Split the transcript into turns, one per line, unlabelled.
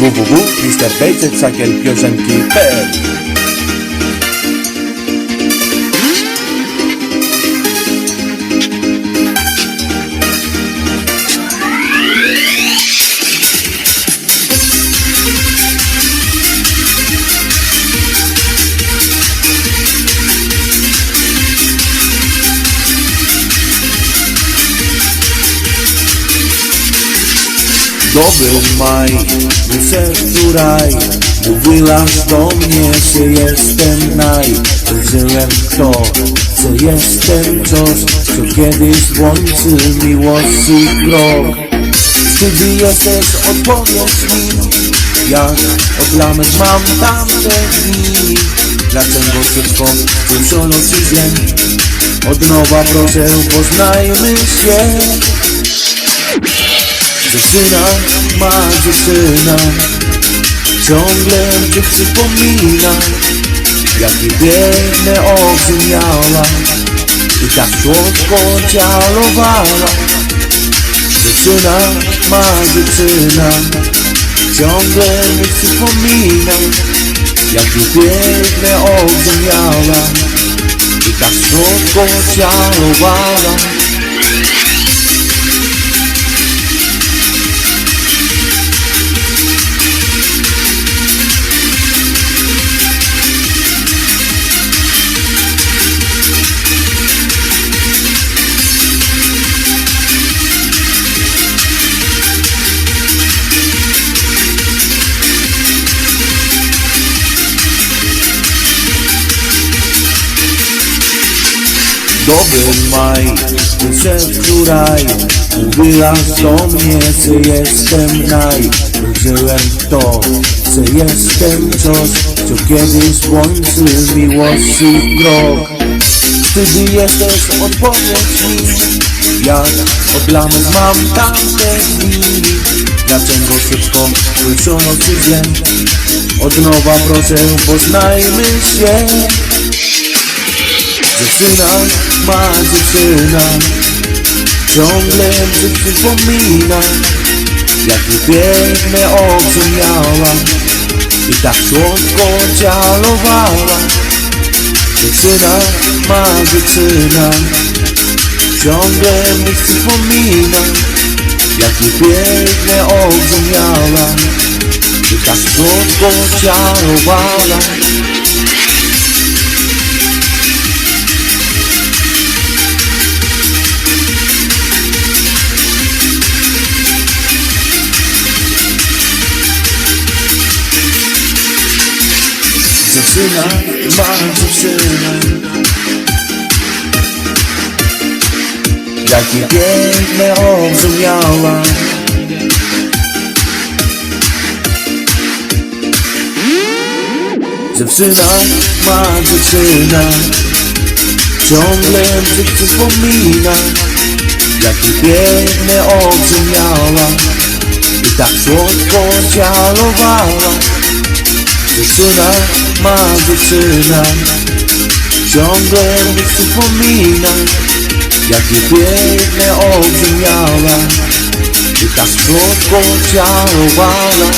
www.listapejcetsakielpiosenki.pl www.mrbejcetsakielpiosenki.pl Dobry maj, mój sercu raj do mnie, że jestem naj. Wierzyłem w to, że jestem coś Co kiedyś włączy miłości krok. Wtedy jesteś, odpowiedz mi Jak odlamek mam tamte dni. Dlaczego szybko wrócono ci dzień? Od nowa proszę, poznajmy się Dziewczyna, ma dziewczyna Ciągle cię przypomina Jaki piękne oczy miała I tak słodko cialowała Dziewczyna, ma dziewczyna Ciągle mi przypomina Jakie piękne oczy miała I tak słodko cialowała Dobry maj, sercu raj Mówiłaś do mnie, że jestem naj. Wierzyłem to, że jestem coś Co kiedyś łączy miłości krok. Wtedy jesteś, odpowiedz mi Jak odlamek mam tamte dni. Dlaczego szybko wrócono ci dzień? Od nowa proszę, poznajmy się. Dziewczyna, ma dziewczyna Ciągle mi przypomina Jakie piękne oczy miała. I tak słodko cialowała. Dziewczyna, ma Ciągle mi przypomina Jakie piękne oczy miała. I tak słodko cialowała Dziewczyna, ma dziewczyna Jakie piękne oczy miała. Dziewczyna, ma dziewczyna Ciągle mi przypomina Jakie piękne oczy miała. I tak słodko cialowała Dziewczyna, ma dziewczyna Ciągle mi przypomina Jakie piękne oczy miała I tak słodko ciałowała